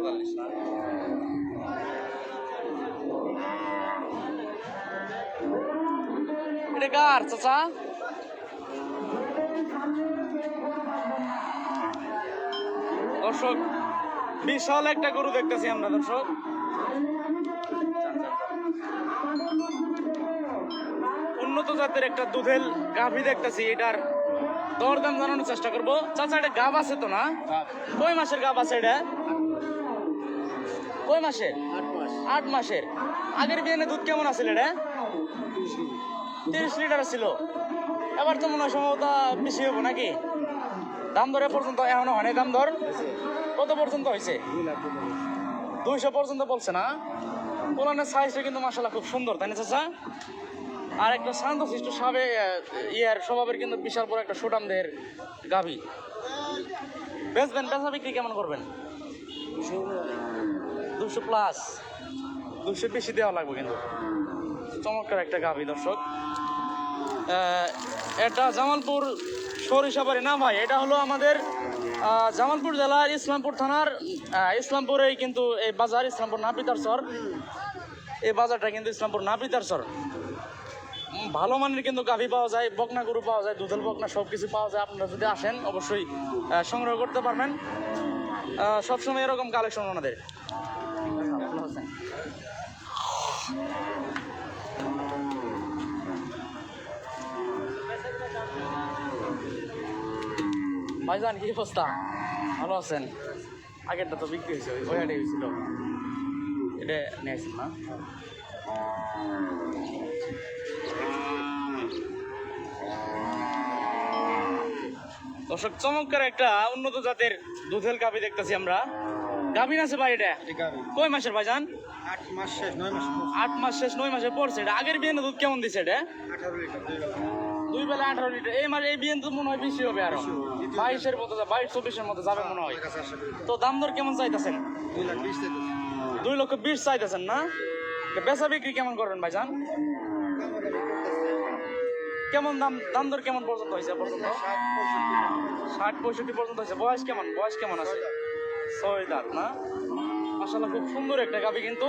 তেতাল্লিশ এটা কার চাচা? দর্শক বিশাল একটা গরু দেখতেছি আমরা দর্শক। উন্নত জাতের একটা দুধেল গাভী দেখতেছি এটার দরদাম জানানোর চেষ্টা করব। চাচা এটা গাভ আছে তো না? কয় মাসের গাভ আছে এটা? কয় মাসের? আট মাস। আট মাসের। আগের বিয়ে দুধ কেমন আছিল এটা? তিরিশ লিটার ছিল এবার তো মনে হয় সম্ভবত বেশি হব নাকি? দাম দরে পর্যন্ত এখনও হয় নাই। দাম দর কত পর্যন্ত হয়েছে? দুইশো পর্যন্ত বলছে না? পোলানের সাইজটা কিন্তু মাসাল্লাহ খুব সুন্দর তাই না চাচা? আর একটা শান্ত শিষ্ট সাবে ইয়ার স্বভাবের কিন্তু বিশাল বড় একটা সুটাম দেহের গাভী। বেচবেন বেচা বিক্রি কেমন করবেন? দুশো প্লাস দুশো বেশি দেওয়া লাগবে কিন্তু। চমৎকার একটা গাভী, দর্শক। এটা জামালপুর সরিষাবাড়ি। না ভাই, এটা হলো আমাদের জামালপুর জেলার ইসলামপুর থানার ইসলামপুরে ইসলামপুরেই কিন্তু এই বাজার, ইসলামপুর নাপিতার সর এই বাজারটা কিন্তু ইসলামপুর নাপিতার সর ভালো মানের কিন্তু গাভী পাওয়া যায়, বকনা গরু পাওয়া যায় দুধেল বকনা সব কিছু পাওয়া যায়। আপনারা যদি আসেন, অবশ্যই সংগ্রহ করতে পারবেন। সবসময় এরকম কালেকশন ওনাদের। ভাইজান, কি অবস্থা? ভালো আছেন? আগেরটা তো বিক্রি হয়েছে, ওই ওইটাই হয়েছিল। এটা নিয়ে আসছেন না? দর্শক চমৎকার একটা উন্নত জাতের দুধেল গাভি দেখতেছি আমরা। গাভিন আছে ভাই এটা? কয় মাসের ভাইজান আট মাস শেষ নয় মাস আট মাস শেষ নয় মাসে পড়ছে এটা আগের বিয়ে দুধ কেমন দিছে এটা? আঠারো লিটার দুই বেলা। আঠারো লিটার। এই মাসে এই বিয়ে তো মনে হয় বেশি হবে আরও। বাইশের মতো বাইশ চব্বিশের মতো যাবে মনে হয়। তো দাম দর কেমন চাইতেছেন? দুই লক্ষ বিশ চাইতেছেন না? এটা বেচা বিক্রি কেমন করবেন ভাইজান কেমন দাম দাম দর কেমন পর্যন্ত হয়েছে পর্যন্ত ষাট পঁয়ষট্টি ষাট পঁয়ষট্টি পর্যন্ত হয়েছে। বয়স কেমন? বয়স কেমন আছে? ছয় দাঁত, না? আসলে খুব সুন্দর একটা গাবি কিন্তু।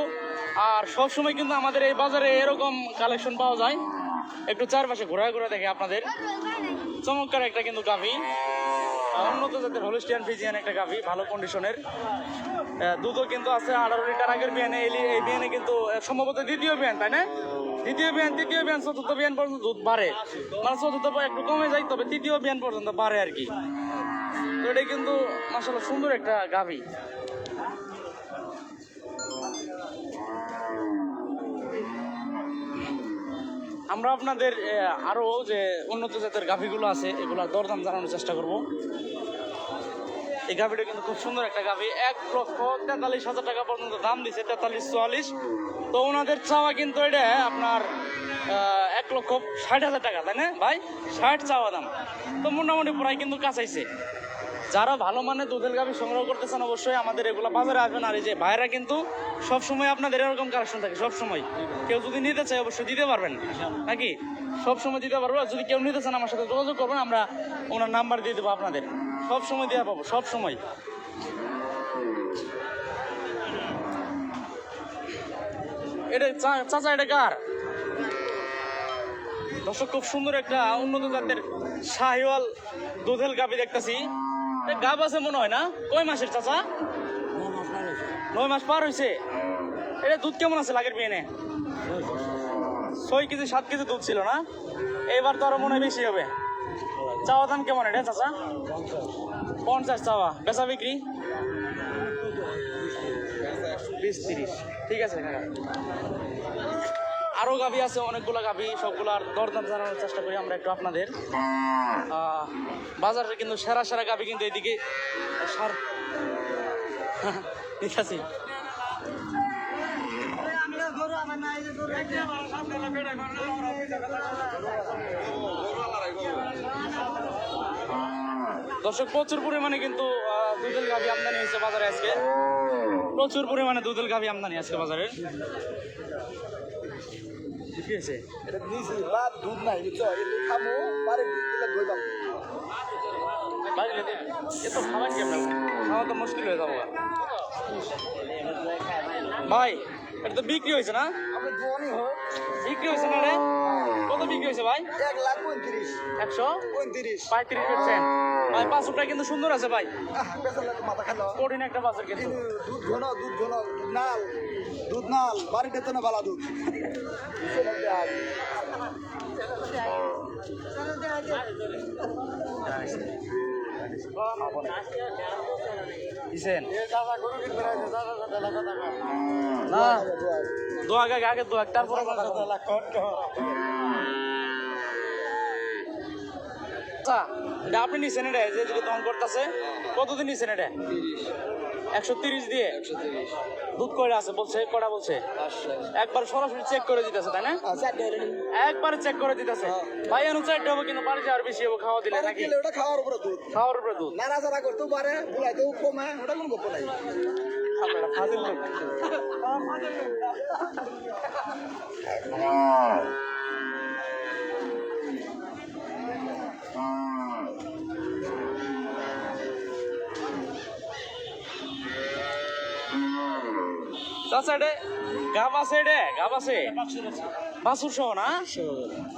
আর সবসময় কিন্তু আমাদের এই বাজারে এরকম কালেকশন পাওয়া যায়। একটু চারপাশে ঘোরা ঘোরা দেখে আপনাদের। চমৎকার একটা কিন্তু গাভি। উন্নত জাতের হলিস্টিয়ান ফিজিয়ান একটা গাভি, ভালো কন্ডিশনের দুধও কিন্তু আছে আঠারো লিটার আগের বিয়ানে, এই বিয়ানে কিন্তু সম্ভবত দ্বিতীয় বিয়ান, তাই না? দ্বিতীয় বিয়ান, তৃতীয় বিয়ান, চতুর্থ বিয়ান পর্যন্ত দুধ বাড়ে। মানে চতুর্থ একটু কমে যায়, তবে তৃতীয় বিয়ান পর্যন্ত বাড়ে আর কি। তো এটা কিন্তু মাসাল্লাহ সুন্দর একটা গাভি। আমরা আপনাদের আরও যে উন্নত জাতের গাভিগুলো আছে এগুলোর দরদাম জানানোর চেষ্টা করব। এই গাভিটা কিন্তু খুব সুন্দর একটা গাভি। এক লক্ষ তেতাল্লিশ হাজার টাকা পর্যন্ত দাম দিছে, তেতাল্লিশ, চুয়াল্লিশ। তো ওনাদের চাওয়া কিন্তু এটা, আপনার এক লক্ষ ষাট হাজার টাকা, তাই না ভাই? ষাট চাওয়া দাম। তো মোটামুটি প্রায় কিন্তু কাছাইছে। যারা ভালো মানের দুধের গাভি সংগ্রহ করতেছেন, অবশ্যই আমাদের এগুলো বাজারে আসবেন। আর এই যে ভাইরা কিন্তু সব সময় আপনাদের এরকম কালেকশন থাকে সব সময় কেউ যদি নিতে চায়, অবশ্যই দিতে পারবেন। নাকি? সব সময় দিতে পারব। আর যদি কেউ নিতে চান আমার সাথে যোগাযোগ করবেন, আমরা ওনার নাম্বার দিয়ে দেবো আপনাদের। সব সময় দেওয়া পাবো সব সময় এটা চাচা, এটা কার? দর্শক, খুব সুন্দর একটা উন্নত জাতের শাহিওয়াল দুধেল গাবি দেখতেছি। গাব আছে মনে হয় না? কয় মাসের চাচা? নয় মাস পার হয়েছে এটা দুধ কেমন আছে লাগের বিয়ে ছয় কেজি সাত কেজি দুধ ছিল না? এবার তো আরও মনে হয় বেশি হবে। চাওয়া দাম কেমন এটা চাচা? পঞ্চাশ চাওয়া। বেচা বিক্রি? বিশ তিরিশ। ঠিক আছে আরও গাভি আছে, অনেকগুলো গাভি সবগুলার দরদাম জানানোর চেষ্টা করি আমরা একটু আপনাদের। বাজারে কিন্তু সেরা সেরা গাভি কিন্তু এদিকে সার ঠিক আছে দর্শক, প্রচুর পরিমাণে কিন্তু দুধের গাভি আমদানি হয়েছে বাজারে আজকে। প্রচুর পরিমাণে দুধের গাভি আমদানি আজকে বাজারে কি হয়েছে এটা নিয়েছি বা দুধ নাই বুঝছ? এটা খামো পারে দিলে দই পাবো। বাজলে এ তো খাবার কেমন খাওয়া তো মুশকিল হয়ে যাব পঁয়ত্রিশ ভাই এটা তো বিক্রি হয়েছে না? বিক্রি হয়েছে না রে? কত বিক্রি হয়েছে ভাই? এক লাখ পঁয়ত্রিশ। একশো? পঁয়ত্রিশ। পঁয়ত্রিশ পার্সেন্ট ভাই পাঁচশোটা কিন্তু সুন্দর আছে ভাই। কঠিন একটা বাজার কিন্তু। কিন্তু দুধ ঘন দুধ ঘন নাল। দুধ নাল বাড়িতে তো না বালা দুধ। না। দোয়া আগে আগে দোয়া তারপরে কথা আচ্ছা এটা আপনি নিছেন এটা যে দহন করতেছে। কতদিন নিছেন এটা? একশো তিরিশ দিয়ে? দুধ কয়টা আছে? বলছে কটা বলছে? একবার সরাসরি চেক করে দিতেছে তাই না? একবার চেক করে দিতেছে। ভাই অনুযায়ী হবে কিন্তু বাড়ি যাওয়ার বেশি হবে খাওয়া দিলে নাকি? ওটা খাওয়ার উপরে দুধ। খাওয়ার উপরে দুধ। নাড়াচাড়া করতেও পারে বুলাইতেও কমে ওটা কোনো গল্প নাই। আপনারা ফাজিল লোক। চাচা এটা গাব আছে এটা গাব আছে? সহ না?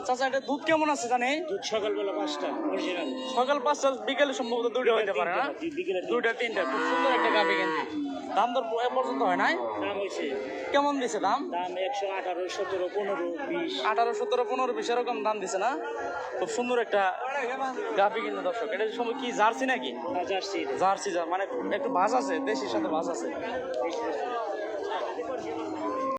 চাচা এটা দুধ কেমন আছে জানে? দুধ সকালবেলা পাঁচটা অরিজিনাল সকাল পাঁচটা বিকেলে সম্ভবত দুইটা হইতে পারে না? দুইটা তিনটা। খুব সুন্দর একটা গাবি কিন্তু। দাম দর এ পর্যন্ত হয় নাই? দাম হয়েছে কেমন দিছে দাম? দাম একশো আঠারো সতেরো পনেরো বিশ। আঠারো সতেরো পনেরো বিশ এরকম দাম দিছে না? খুব সুন্দর একটা গাভি কিন্তু দর্শক। এটা সময় কি জার্সি নাকি? হাজার সিট জার্সি মানে একটু ভাজ আছে দেশির সাথে ভাজ আছে।